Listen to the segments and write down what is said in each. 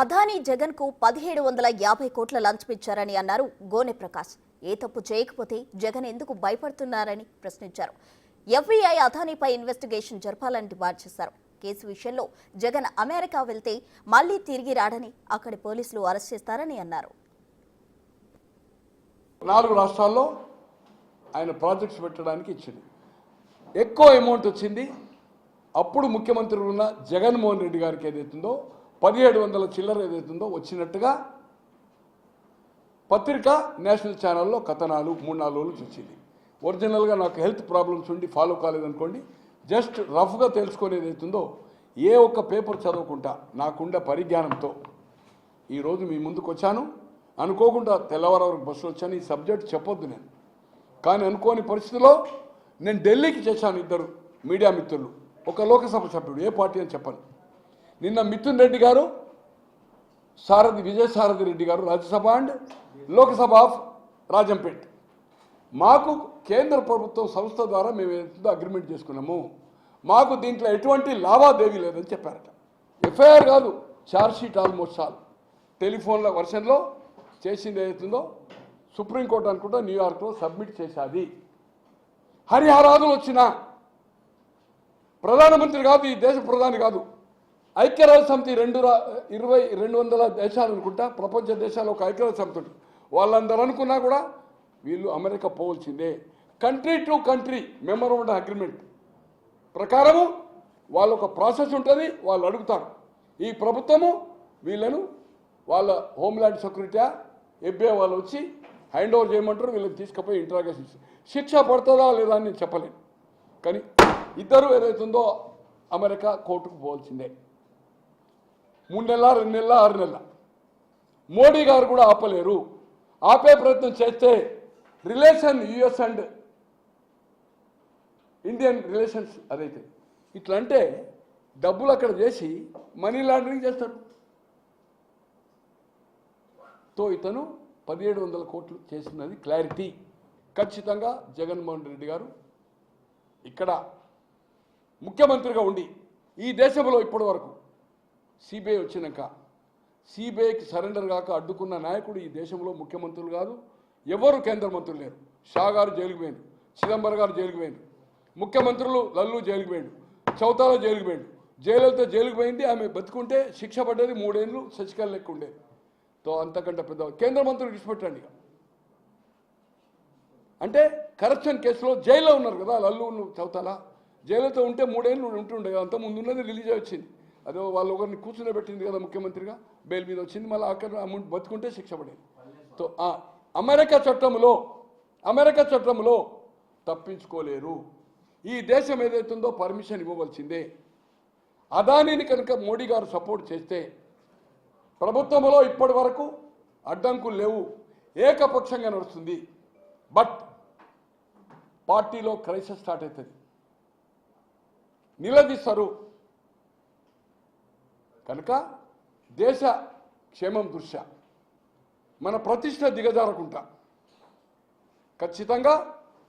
అదానీ జగన్కు పదిహేడు వందల యాభై కోట్ల లంచం ఇచ్చారని అన్నారు గోనె ప్రకాష్ ఏ తప్పు చేయకపోతే జగన్ ఎందుకు భయపడుతున్నారని ప్రశ్నించారు. ఎఫ్బీఐ అదానీపై ఇన్వెస్టిగేషన్ జరపాలని డిమాండ్ చేశారు. కేసు విషయంలో జగన్ అమెరికా వెళ్తే మళ్ళీ తిరిగి రాడని అక్కడి పోలీసులు అరెస్ట్ చేస్తారని అన్నారు. నాలుగు రాష్ట్రాల్లో ఆయన ప్రాజెక్ట్స్ పెట్టడానికి ఇచ్చింది. ఎక్కువ అమౌంట్ వచ్చింది. అప్పుడు ముఖ్యమంత్రి ఉన్న జగన్మోహన్ రెడ్డి గారికి ఏదైతుందో పదిహేడు వందల చిల్లర ఏదైతుందో వచ్చినట్టుగా పత్రిక నేషనల్ ఛానల్లో కథనాలు మూడు నాలుగు రోజులు చూసింది ఒరిజినల్గా నాకు హెల్త్ ప్రాబ్లమ్స్ ఉండి ఫాలో కాలేదనుకోండి జస్ట్ రఫ్గా తెలుసుకునేది అవుతుందో ఏ ఒక్క పేపర్ చదవకుండా నాకుండే పరిజ్ఞానంతో ఈరోజు మీ ముందుకు వచ్చాను. అనుకోకుండా తెల్లవారు వరకు బస్సులో వచ్చాను. ఈ సబ్జెక్ట్ చెప్పొద్దు నేను. కానీ అనుకోని పరిస్థితిలో నేను ఢిల్లీకి చేశాను ఇద్దరు మీడియా మిత్రులు. ఒక లోకసభ సభ్యుడు ఏ పార్టీ అని చెప్పాను. నిన్న మిథున్ రెడ్డి గారు సారథి విజయసారథి రెడ్డి గారు రాజ్యసభ అండ్ లోకసభ ఆఫ్ రాజంపేట్. మాకు కేంద్ర ప్రభుత్వం సంస్థ ద్వారా మేము ఎంత అగ్రిమెంట్ చేసుకున్నాము. మాకు దీంట్లో ఎటువంటి లావాదేవీ లేదని చెప్పారట. ఎఫ్ఐఆర్ కాదు ఛార్జ్షీట్ ఆల్మోస్ట్ చాలు టెలిఫోన్ల వర్షన్లో చేసింది ఏదైతుందో సుప్రీంకోర్టు అనుకుంటా న్యూయార్క్లో సబ్మిట్ చేశాది. హరిహరాదులు వచ్చిన ప్రధానమంత్రి కాదు ఈ దేశ ప్రధాని కాదు ఐక్యరాజ్య సమితి రెండు ఇరవై రెండు వందల దేశాలు అనుకుంటా ప్రపంచ దేశాలు ఒక ఐక్యరాజ్య సమితి ఉంటుంది. వాళ్ళందరూ అనుకున్నా కూడా వీళ్ళు America పోవలసిందే. Country to country memorandum agreement ప్రకారము వాళ్ళ ఒక ప్రాసెస్ ఉంటుంది వాళ్ళు అడుగుతారు. ఈ ప్రభుత్వము వీళ్ళను వాళ్ళ హోమ్ల్యాండ్ సెక్యూరిటీ ఎఫ్బిఐ వాళ్ళు వచ్చి హ్యాండ్ ఓవర్ చేయమంటారు వీళ్ళని తీసుకుపోయి ఇంట్రాగేషన్ శిక్ష పడుతుందా లేదా అని నేను చెప్పలేను. కానీ ఇద్దరు ఏదైతుందో అమెరికా కోర్టుకు పోవాల్సిందే. మూడు నెలల రెండు నెలల ఆరు నెలల. మోడీ గారు కూడా ఆపలేరు. ఆపే ప్రయత్నం చేస్తే relation US and Indian relations అదైతే. ఇట్లా అంటే డబ్బులు అక్కడ చేసి మనీ లాండరింగ్ చేస్తాడు తో ఇతను పదిహేడు వందల కోట్లు చేసినది క్లారిటీ. ఖచ్చితంగా జగన్మోహన్ రెడ్డి గారు ఇక్కడ ముఖ్యమంత్రిగా ఉండి ఈ దేశంలో ఇప్పటి వరకు సిబిఐ వచ్చినాక సిబిఐకి సరెండర్ కాక అడ్డుకున్న నాయకుడు ఈ దేశంలో ముఖ్యమంత్రులు కాదు ఎవరు కేంద్ర మంత్రులు లేరు. షా గారు జైలుకు పోయిండు చిదంబరం గారు జైలుకు పోయిండు ముఖ్యమంత్రులు లల్లు జైలుకు పోయిండు చౌతాలో జైలుకు పోయిండు. జయలలిత జైలుకు పోయింది ఆమె బతుకుంటే శిక్ష పడ్డది మూడేళ్ళు శశికళ లెక్క ఉండేది తో అంతకంటే పెద్ద కేంద్ర మంత్రులు విడిచిపెట్టండి అంటే కరప్షన్ కేసులో జైల్లో ఉన్నారు కదా లల్లు చౌతాల. జైలుతో ఉంటే మూడేళ్ళు ఉంటుండే అంత ముందు ఉన్నది రిలీజ్ వచ్చింది. అదే వాళ్ళు ఒకరిని కూర్చుని కదా ముఖ్యమంత్రిగా బెయిల్ మీద వచ్చింది మళ్ళీ అక్కడ అమౌంట్ బతుకుంటే శిక్ష పడేది. తో అమెరికా చట్టంలో అమెరికా చట్టంలో తప్పించుకోలేరు. ఈ దేశం ఏదైతుందో పర్మిషన్ ఇవ్వవలసిందే. అదానీని కనుక మోడీ గారు సపోర్ట్ చేస్తే ప్రభుత్వంలో ఇప్పటి వరకు అడ్డంకులు లేవు. ఏకపక్షంగా నడుస్తుంది. బట్ పార్టీలో క్రైసిస్ స్టార్ట్ అవుతుంది. నిలదీస్తారు. కనుక దేశ క్షేమం దృష్ట్యా మన ప్రతిష్ట దిగజారకుండా ఖచ్చితంగా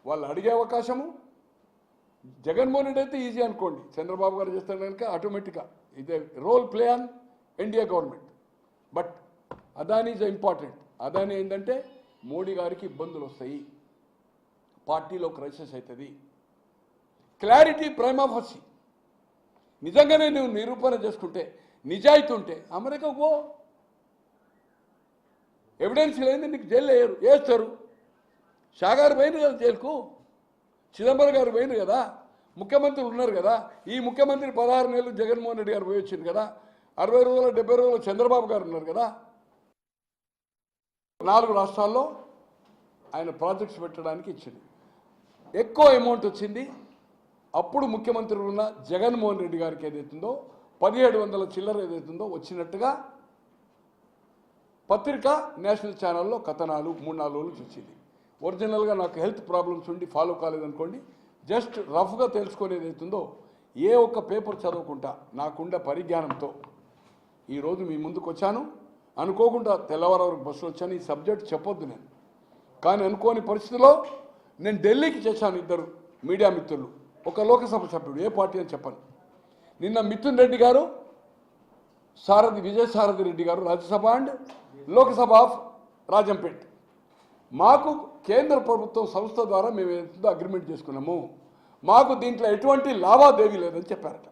వాళ్ళు అడిగే అవకాశము జగన్మోహన్ రెడ్డి అయితే ఈజీ అనుకోండి. చంద్రబాబు గారు చేస్తాడు కనుక ఆటోమేటిక్గా ఇదే role play on NDA government but Adani is important Adani ఏంటంటే మోడీ గారికి ఇబ్బందులు వస్తాయి. పార్టీలో క్రైసిస్ అవుతుంది. క్లారిటీ ప్రైమాఫసి నిజంగానే నువ్వు నిరూపణ చేసుకుంటే నిజాయితీ ఉంటే అమెరికా పో. ఎవిడెన్స్ లేని నీకు జైలు వేయరు వేస్తారు షాగారు పోయినారు కదా జైలుకు? చిదంబరం గారు పోయినారు కదా? ముఖ్యమంత్రులు ఉన్నారు కదా? ఈ ముఖ్యమంత్రి పదహారు నెలలు జగన్మోహన్ రెడ్డి గారు పోయి వచ్చింది కదా? అరవై రోజుల డెబ్బై రోజుల చంద్రబాబు గారు ఉన్నారు కదా? నాలుగు రాష్ట్రాల్లో ఆయన ప్రాజెక్ట్స్ పెట్టడానికి ఇచ్చింది. ఎక్కువ అమౌంట్ వచ్చింది. అప్పుడు ముఖ్యమంత్రి ఉన్న జగన్మోహన్ రెడ్డి గారికి ఏదైతుందో పదిహేడు వందల చిల్లర ఏదైతుందో వచ్చినట్టుగా పత్రిక నేషనల్ ఛానల్లో కథనాలు మూడు నాలుగు రోజులు చూసింది ఒరిజినల్గా నాకు హెల్త్ ప్రాబ్లమ్స్ ఉండి ఫాలో కాలేదనుకోండి జస్ట్ రఫ్గా తెలుసుకునేది అవుతుందో ఏ ఒక్క పేపర్ చదవకుండా నాకుండే పరిజ్ఞానంతో ఈరోజు మీ ముందుకు వచ్చాను. అనుకోకుండా తెల్లవారు వరకు బస్సులో వచ్చాను. ఈ సబ్జెక్ట్ చెప్పొద్దు నేను. కానీ అనుకోని పరిస్థితిలో నేను ఢిల్లీకి చేశాను ఇద్దరు మీడియా మిత్రులు. ఒక లోకసభ సభ్యుడు ఏ పార్టీ అని చెప్పాను. నిన్న మిథున్ రెడ్డి గారు సారథి విజయసారథి రెడ్డి గారు రాజ్యసభ అండ్ లోక్సభ ఆఫ్ రాజంపేట్. మాకు కేంద్ర ప్రభుత్వం సంస్థ ద్వారా మేము ఎంత అగ్రిమెంట్ చేసుకున్నాము మాకు దీంట్లో ఎటువంటి లావాదేవీ లేదని చెప్పారట.